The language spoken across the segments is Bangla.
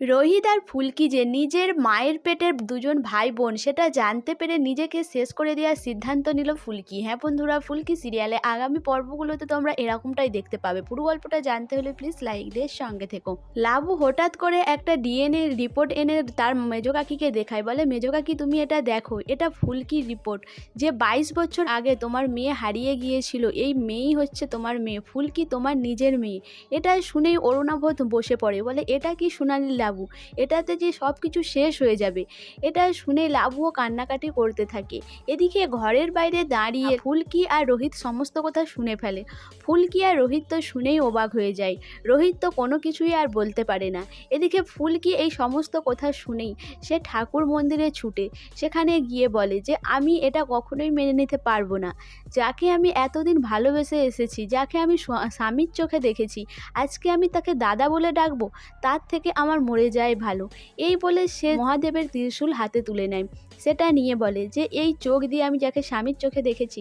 রোহিত আর ফুলকি যে নিজের মায়ের পেটের দুজন ভাই বোন সেটা জানতে পেরে নিজেকে শেষ করে দেওয়ার সিদ্ধান্ত নিল ফুলকি। হ্যাঁ বন্ধুরা, ফুলকি সিরিয়ালে আগামী পর্বগুলোতে তোমরা এরকমটাই দেখতে পাবে। পুরো গল্পটা জানতে হলে প্লিজ লাইক দিয়ে সঙ্গে থেকো। লাবু হঠাৎ করে একটা ডিএনএ রিপোর্ট এনে তার মেজো কাকিকে দেখায়। বলে, মেজো কাকি, তুমি এটা দেখো, এটা ফুলকির রিপোর্ট যে বাইশ বছর আগে তোমার মেয়ে হারিয়ে গিয়েছিল, এই মেয়েই হচ্ছে তোমার মেয়ে। ফুলকি তোমার নিজের মেয়ে। এটা শুনেই অরুণাবোধ বসে পড়ে। বলে, এটা কি সোনালি লাবু। এটাতে যে সব কিছু শেষ হয়ে যাবে এটা শুনে লাবুও কান্নাকাটি করতে থাকে। এদিকে ঘরের বাইরে দাঁড়িয়ে ফুলকি আর রোহিত সমস্ত কথা শুনে ফেলে। ফুলকি আর রোহিত তো শুনেই অবাক হয়ে যায়। রোহিত তো কোনো কিছুই আর বলতে পারে না। এদিকে ফুলকি এই সমস্ত কথা শুনেই সে ঠাকুর মন্দিরে ছুটে সেখানে গিয়ে বলে যে আমি এটা কখনোই মেনে নিতে পারব না। যাকে আমি এতদিন ভালোবেসে এসেছি যাকে আমি স্বামীর চোখে দেখেছি আজকে আমি তাকে দাদা বলে ডাকবো তার থেকে আমার মরে যায় ভালো। এই বলে সে মহাদেবের ত্রিশূল হাতে তুলে নেয়। সেটা নিয়ে বলে যে, এই চোখ দিয়ে আমি যাকে স্বামীর চোখে দেখেছি,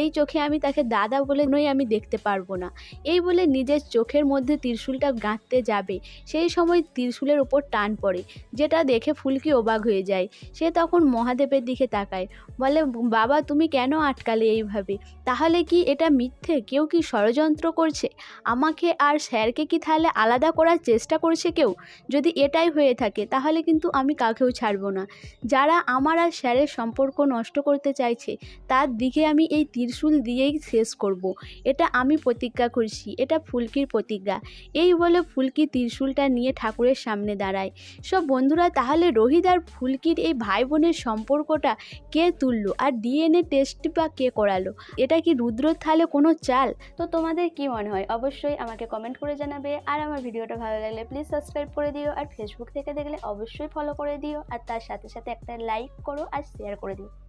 এই চোখে আমি তাকে দাদা বলে নই আমি দেখতে পারব না। এই বলে নিজের চোখের মধ্যে ত্রিশূলটা গাঁথতে যাবে। সেই সময় ত্রিশূলের উপর টান পড়ে, যেটা দেখে ফুলকি অবাক হয়ে যায়। সে তখন মহাদেবের দিকে তাকায়, বলে, বাবা, তুমি কেন আটকালে এইভাবে? তাহলে কি এটা মিথ্যে? কেউ কি ষড়যন্ত্র করছে? আমাকে আর স্যারকে কি তাহলে আলাদা করার চেষ্টা করছে কেউ? যদি এটাই হয়ে থাকে, তাহলে কিন্তু আমি কাউকেও ছাড়বো না। যারা আমার আর স্যারের সম্পর্ক নষ্ট করতে চাইছে, তার দিকে আমি এই ত্রিশূল দিয়েই শেষ করব। এটা আমি প্রতিজ্ঞা করছি, এটা ফুলকির প্রতিজ্ঞা। এই বলে ফুলকি ত্রিশূলটা নিয়ে ঠাকুরের সামনে দাঁড়ায়। সব বন্ধুরা, তাহলে রোহিত আর ফুলকির এই ভাই বোনের সম্পর্কটা কে তুললো? আর ডিএনএ টেস্ট বা কে করালো? এটা কি রুদ্রর তাহলে কোনো চাল? তো তোমাদের কি মনে হয়? অবশ্যই আমাকে কমেন্ট করে জানাবে। আর আমার ভিডিওটা ভালো লাগলে প্লিজ সাবস্ক্রাইব করে দিও। আর ফেসবুক থেকে দেখলে অবশ্যই ফলো করে দিও। আর তার সাথে সাথে একটা লাইক করো আর শেয়ার করে দিও।